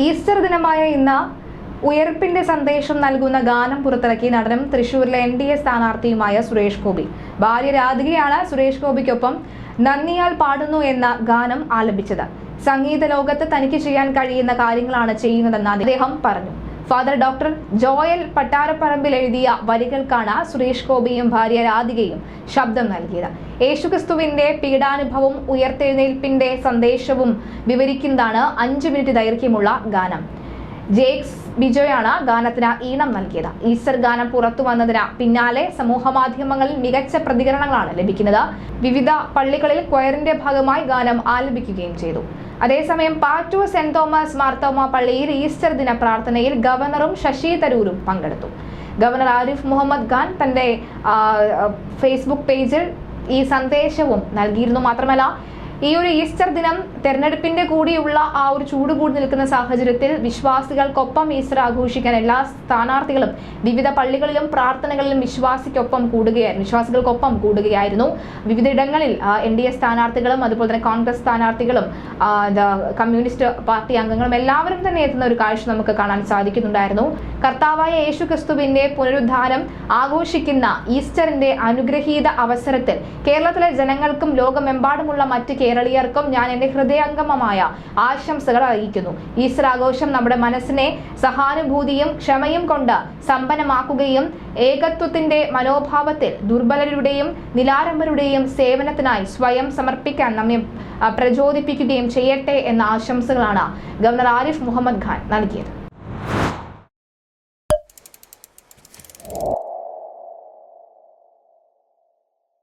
Easter ദിനമായ ഇന്ന് ഉയർപ്പിന്റെ സന്ദേശം നൽകുന്ന ഗാനം പുറത്തിറക്കി നടനും തൃശൂരിലെ എൻ ഡി എ സ്ഥാനാർത്ഥിയുമായ സുരേഷ് ഗോപി. ഭാര്യ രാധികയാണ് സുരേഷ് ഗോപിക്കൊപ്പം നന്ദിയാൽ പാടുന്നു എന്ന ഗാനം ആലപിച്ചത്. സംഗീത ലോകത്ത് തനിക്ക് ചെയ്യാൻ കഴിയുന്ന കാര്യങ്ങളാണ് ചെയ്യുന്നതെന്ന് അദ്ദേഹം പറഞ്ഞു. ഫാദർ ഡോക്ടർ ജോയൽ പട്ടാരപ്പറമ്പിൽ എഴുതിയ വരികൾക്കാണ് സുരേഷ് ഗോപിയും ഭാര്യ രാധികയും ശബ്ദം നൽകിയത്. യേശുക്രിസ്തുവിന്റെ പീഡാനുഭവം ഉയർത്തെഴുന്നേൽപ്പിന്റെ സന്ദേശവും വിവരിക്കുന്നതാണ് അഞ്ചു മിനിറ്റ് ദൈർഘ്യമുള്ള ഗാനം. ജേക്സ് ബിജോയാണ് ഗാനത്തിന് ഈണം നൽകിയത്. ഈസ്റ്റർ ഗാനം പുറത്തു വന്നതിന് പിന്നാലെ സമൂഹ മാധ്യമങ്ങളിൽ മികച്ച പ്രതികരണങ്ങളാണ് ലഭിക്കുന്നത്. വിവിധ പള്ളികളിൽ ക്വയറിന്റെ ഭാഗമായി ഗാനം ആലപിക്കുകയും ചെയ്തു. അതേസമയം പാറ്റൂർ സെന്റ് തോമസ് മാർത്തോമ പള്ളിയിൽ ഈസ്റ്റർ ദിന പ്രാർത്ഥനയിൽ ഗവർണറും ശശി തരൂരും പങ്കെടുത്തു. ഗവർണർ ആരിഫ് മുഹമ്മദ് ഖാൻ തന്റെ ഫേസ്ബുക്ക് പേജിൽ ഈ സന്ദേശവും നൽകിയിരുന്നു മാത്രമല്ല ഈ ഒരു ഈസ്റ്റർ ദിനം തെരഞ്ഞെടുപ്പിന്റെ കൂടിയുള്ള ആ ഒരു ചൂട് കൂടി നിൽക്കുന്ന സാഹചര്യത്തിൽ വിശ്വാസികൾക്കൊപ്പം ഈസ്റ്റർ ആഘോഷിക്കാൻ എല്ലാ സ്ഥാനാർത്ഥികളും വിവിധ പള്ളികളിലും പ്രാർത്ഥനകളിലും വിശ്വാസിക്കൊപ്പം കൂടുകയായിരുന്നു വിശ്വാസികൾക്കൊപ്പം കൂടുകയായിരുന്നു. വിവിധ ഇടങ്ങളിൽ എൻ ഡി എ സ്ഥാനാർത്ഥികളും അതുപോലെ തന്നെ കോൺഗ്രസ് സ്ഥാനാർത്ഥികളും കമ്മ്യൂണിസ്റ്റ് പാർട്ടി അംഗങ്ങളും എല്ലാവരും തന്നെ എത്തുന്ന ഒരു കാഴ്ച നമുക്ക് കാണാൻ സാധിക്കുന്നുണ്ടായിരുന്നു. കർത്താവായ യേശു ക്രിസ്തുവിന്റെ പുനരുദ്ധാനം ആഘോഷിക്കുന്ന ഈസ്റ്ററിന്റെ അനുഗ്രഹീത അവസരത്തിൽ കേരളത്തിലെ ജനങ്ങൾക്കും ലോകമെമ്പാടുമുള്ള മറ്റ് കേരളീയർക്കും ഞാൻ എന്റെ ഹൃദയംഗമമായ ആശംസകൾ അറിയിക്കുന്നു. ആഘോഷം നമ്മുടെ മനസ്സിനെ സഹാനുഭൂതിയും ക്ഷമയും കൊണ്ട് സമ്പന്നമാക്കുകയും ഏകത്വത്തിന്റെ മനോഭാവത്തിൽ ദുർബലരുടെയും നിലാരംഭരുടെയും സേവനത്തിനായി സ്വയം സമർപ്പിക്കാൻ നമ്മെ പ്രചോദിപ്പിക്കുകയും ചെയ്യട്ടെ എന്ന ആശംസകളാണ് ഗവർണർ ആരിഫ് മുഹമ്മദ് ഖാൻ നൽകിയത്.